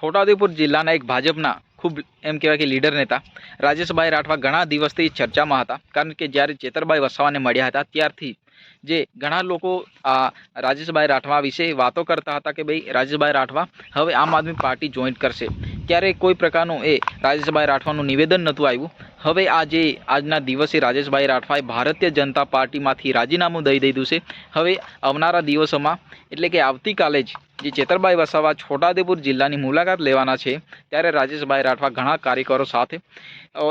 છોટાઉદેપુર જિલ્લાના એક ભાજપના ખૂબ એમ કહેવાય કે લીડર નેતા રાજેશભાઈ રાઠવા ઘણા દિવસથી ચર્ચામાં હતા. કારણ કે જ્યારે ચેતરભાઈ વસાવાને મળ્યા હતા, ત્યારથી જે ઘણા લોકો આ રાજેશભાઈ રાઠવા વિશે વાતો કરતા હતા કે ભાઈ રાજેશભાઈ રાઠવા હવે આમ આદમી પાર્ટી જોઈન્ટ કરશે. ત્યારે કોઈ પ્રકારનું એ રાજેશભાઈ રાઠવાનું નિવેદન નહોતું આવ્યું. હવે આજે આજના દિવસે રાજેશભાઈ રાઠવાએ ભારતીય જનતા પાર્ટીમાંથી રાજીનામું દઈ દીધું છે. હવે આવનારા દિવસોમાં, એટલે કે આવતીકાલે જ જે ચેતરભાઈ વસાવા છોટાઉદેપુર જિલ્લાની મુલાકાત લેવાના છે, ત્યારે રાજેશભાઈ રાઠવા ઘણા કાર્યકરો સાથે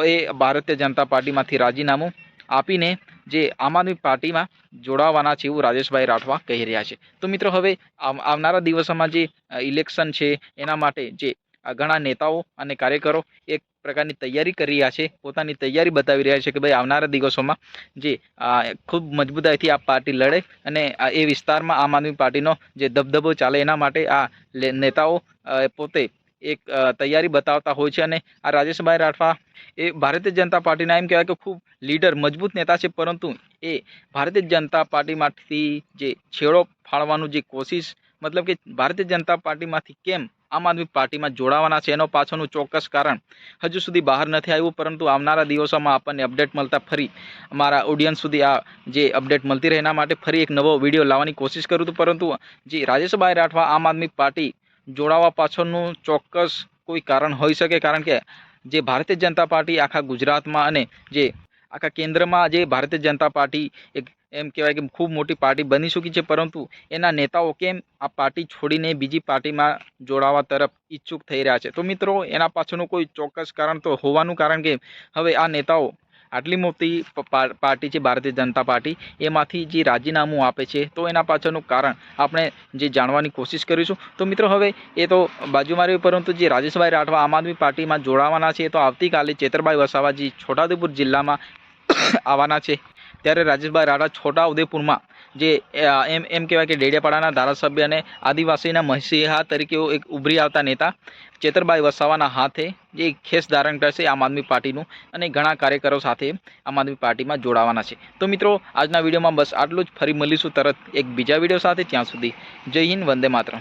એ ભારતીય જનતા પાર્ટીમાંથી રાજીનામું આપીને જે આમ આદમી પાર્ટીમાં જોડાવાના છે એવું રાજેશભાઈ રાઠવા કહી રહ્યા છે. તો મિત્રો હવે આવ- આવનારા દિવસોમાં જે ઇલેક્શન છે, એના માટે જે ઘણા નેતાઓ અને કાર્યકરો એક પ્રકારની તૈયારી કરી રહ્યા છે, પોતાની તૈયારી બતાવી રહ્યા છે કે ભાઈ આવનારા દિવસોમાં જે ખૂબ મજબૂતાઈથી આ પાર્ટી લડે અને એ વિસ્તારમાં આમ આદમી પાર્ટીનો જે દબદબો ચાલે એના માટે આ નેતાઓ પોતે એક તૈયારી બતાવતા હોય છે અને આ રાજેશભાઈ રાઠવા એ ભારતીય જનતા પાર્ટીના એમ કહેવાય કે ખૂબ લીડર, મજબૂત નેતા છે, પરંતુ એ ભારતીય જનતા પાર્ટીમાંથી જે છેડો ફાળવાનું જે કોશિશ મતલબ કે ભારતીય જનતા પાર્ટીમાંથી કેમ આમ આદમી પાર્ટીમાં જોડાવાના છે એનો પાછળનું ચોક્કસ કારણ હજુ સુધી બહાર નથી આવ્યું, પરંતુ આવનારા દિવસોમાં આપણને અપડેટ મળતા ફરી અમારા ઓડિયન્સ સુધી આ જે અપડેટ મળતી રહે એના માટે ફરી એક નવો વીડિયો લાવવાની કોશિશ કરું છું. પરંતુ જે રાજેશભાઈ રાઠવા આમ આદમી પાર્ટી જોડાવા પાછળનું ચોક્કસ કોઈ કારણ હોઈ શકે, કારણ કે જે ભારતીય જનતા પાર્ટી આખા ગુજરાતમાં અને જે આખા કેન્દ્રમાં જે ભારતીય જનતા પાર્ટી એક એમ કહેવાય કે ખૂબ મોટી પાર્ટી બની ચૂકી છે, પરંતુ એના નેતાઓ કેમ આ પાર્ટી છોડીને બીજી પાર્ટીમાં જોડાવા તરફ ઈચ્છુક થઈ રહ્યા છે? તો મિત્રો, એના પાછળનું કોઈ ચોક્કસ કારણ તો હોવાનું, કારણ કે હવે આ નેતાઓ આટલી મોટી પાર્ટી છે, ભારતીય જનતા પાર્ટી, એમાંથી જે રાજીનામું આપે છે, તો એના પાછળનું કારણ આપણે જે જાણવાની કોશિશ કરીશું. તો મિત્રો, હવે એ તો બાજુમાં રહ્યું, પરંતુ જે રાજેશભાઈ રાઠવા આમ આદમી પાર્ટીમાં જોડાવાના છે તો આવતીકાલે ચેતરભાઈ વસાવાજી છોટાઉદેપુર જિલ્લામાં આવવાના છે. ત્યારે રાજેશભાઈ રાઠવા છોટા ઉદેપુરમાં જે એમ એમ કહેવાય કે ડેડિયાપાડાના ધારાસભ્ય અને આદિવાસીના મસીહા તરીકે એક ઉભરી આવતા નેતા ચેતરભાઈ વસાવાના હાથે જે ખેસ ધારણ કરશે આમ આદમી પાર્ટીનું અને ઘણા કાર્યકરો સાથે આમ આદમી પાર્ટીમાં જોડાવાના છે. તો મિત્રો, આજના વિડીયોમાં બસ આટલું જ. ફરી મળીશું તરત એક બીજા વીડિયો સાથે. ત્યાં સુધી જય હિન્દ, વંદે માતરમ.